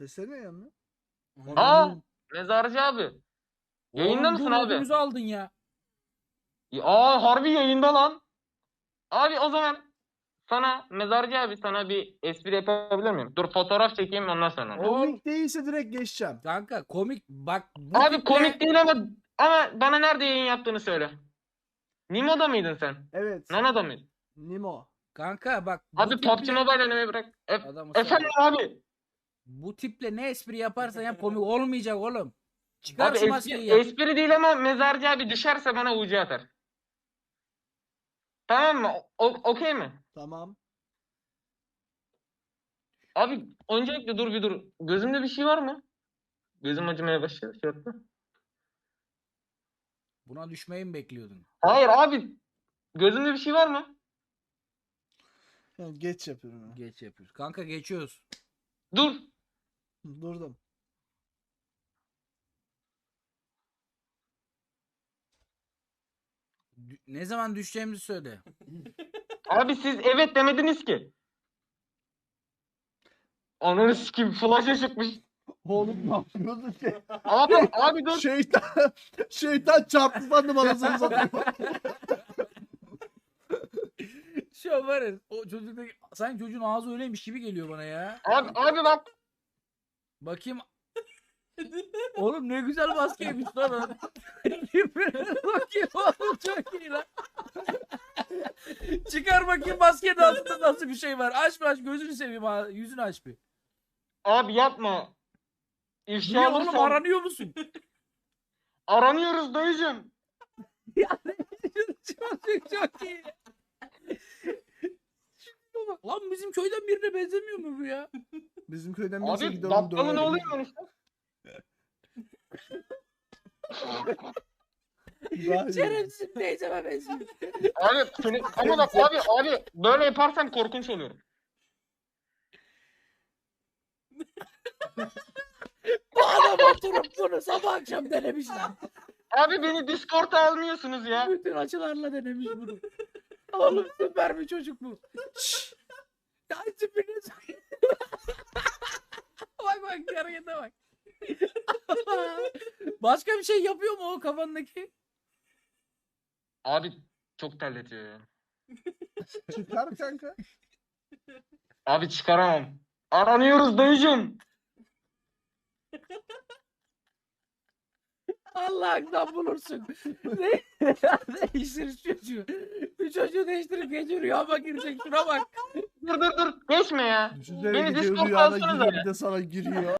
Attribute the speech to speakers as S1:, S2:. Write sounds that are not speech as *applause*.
S1: Desene ya mı?
S2: Aa mezarcı abi. Yayında mısın abi?
S3: ödümüzü aldın ya.
S2: Ya, Aa harbi yayında lan. Abi o zaman sana mezarcı abi sana bir espri yapabilir miyim? Dur fotoğraf çekeyim ondan sonra.
S1: Komik değilse direkt geçeceğim.
S3: Kanka komik bak. bu
S2: Abi
S3: tiple-
S2: komik değil ama ama bana nerede yayın yaptığını söyle. Nimo'da mıydın sen?
S1: Evet.
S2: Nana'da mıydın?
S1: Nimo.
S3: Kanka bak. bu
S2: Abi
S3: tiple-
S2: PUBG Mobile oynamayı bırak. E-
S3: Adamı
S2: efendim abi.
S3: Bu tiple ne espri yaparsan yap komik olmayacak oğlum. Çıkar
S2: Abi
S3: şu
S2: espri,
S3: maskeyi yap.
S2: espri değil ama mezarcı abi düşerse bana ucu atar. Tamam mı? O- Okey mi?
S1: Tamam.
S2: Abi öncelikle dur bir dur. Gözümde bir şey var mı? Gözüm acımaya başladı. Şey yaptı.
S3: Buna düşmeyi mi bekliyordun?
S2: Hayır abi. Gözümde bir şey var mı?
S1: Geç yapıyorum. ya.
S3: Geç yapıyoruz. Kanka geçiyoruz.
S2: Dur.
S1: Durdum.
S3: Dü- Ne zaman düşeceğimizi söyle. *laughs*
S2: Abi siz evet demediniz ki. Ananı sikim flash'a çıkmış.
S1: Oğlum ne yapıyorsun ki? *laughs*
S2: Abi abi dur.
S1: Şeytan, şeytan çarptı sandım anasını satayım. *laughs*
S3: Şu an var ya o çocuktaki sanki çocuğun ağzı öyleymiş gibi geliyor bana ya.
S2: Abi abi bak.
S3: Bakayım. *laughs* Oğlum ne güzel maskeymiş lan o. *laughs* bakayım oğlum çok iyi lan. *laughs* Çıkar bakayım maskenin altında nasıl bir şey var. Aç bir aç gözünü seveyim ha. Yüzünü aç bir.
S2: Abi yapma. İfşa
S3: Niye oğlum aranıyor musun?
S2: aranıyoruz dayıcım.
S3: çok, çok iyi. Lan bizim köyden birine benzemiyor mu bu ya? *laughs*
S1: Bizim köyden birisi
S2: Abi
S1: gider onu
S2: dakikalı ne oluyor lan işte?
S3: Şerefsiz teyzeme benziyor.
S2: Abi seni, ama bak abi abi böyle yaparsam korkunç oluyorum.
S3: Bu adam oturup bunu sabah akşam denemişler.
S2: Abi beni Discord'a almıyorsunuz ya.
S3: Bütün açılarla denemiş bunu. Oğlum süper bir çocuk bu. Şşş. Ya tipine *laughs* Bak bak harekete bak. *laughs* Başka bir şey yapıyor mu o kafandaki?
S2: Abi çok terletiyor ya. *laughs*
S1: Çıkar kanka.
S2: Abi çıkaramam. Aranıyoruz dayıcım.
S3: Allah'ından bulursun. Ne? Değiştir şu çocuğu. Bir çocuğu değiştirip gece rüyama girecek şuna bak.
S2: Dur dur dur. Geçme ya.
S1: Düşünsene
S2: Beni
S1: gidiyor
S2: Discord'a
S1: rüyana
S2: alsanıza
S1: giriyor bir de sana giriyor.